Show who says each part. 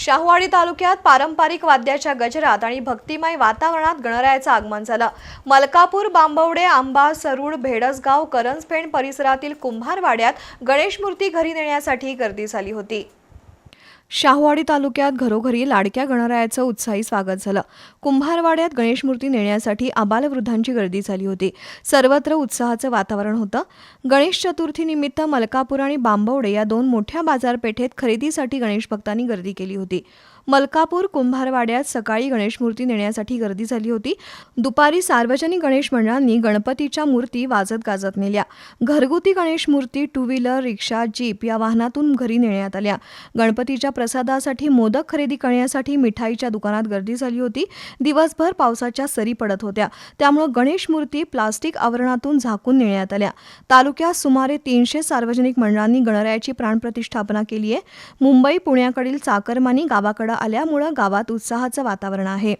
Speaker 1: शाहूवाडी तालुक्यात पारंपरिक वाद्याच्या गजरात आणि भक्तिमय वातावरणात गणरायाचं आगमन झालं. मलकापूर बांबवडे आंबा सरूड भेडसगाव करंजपेण परिसरातील कुंभारवाड्यात गणेश मूर्ती घरी नेण्यासाठी गर्दी झाली होती. शाहूवाडी तालुक्यात घरोघरी लाडक्या गणरायाचं उत्साही स्वागत झालं. कुंभारवाड्यात गणेश मूर्ती नेण्यासाठी आबालवृद्धांची गर्दी झाली होती. सर्वत्र उत्साहाचं वातावरण होतं. गणेश चतुर्थीनिमित्त मलकापूर आणि बांबवडे या दोन मोठ्या बाजारपेठेत खरेदीसाठी गणेश भक्तांनी गर्दी केली होती. मलकापूर कुंभारवाड्यात सकाळी गणेश मूर्ती नेण्यासाठी गर्दी झाली होती. दुपारी सार्वजनिक गणेश मंडळांनी गणपतीच्या मूर्ती वाजत गाजत नेल्या. घरगुती गणेश मूर्ती टू व्हीलर रिक्षा जीप या वाहनातून घरी नेण्यात आल्या. गणपतीच्या प्रसादासाठी मोदक खरेदी करण्यासाठी मिठाईच्या दुकानात गर्दी झाली होती. दिवसभर पावसाच्या सरी पडत होत्या. त्यामुळे गणेश मूर्ती प्लास्टिक आवरणातून झाकून नेण्यात आल्या. तालुक्यात सुमारे तीनशे सार्वजनिक मंडळांनी गणरायाची प्राणप्रतिष्ठापना केली आहे. मुंबई पुण्याकडील चाकरमानी गावाकडे आल्यामुळं गावात उत्साहाचं वातावरण आहे.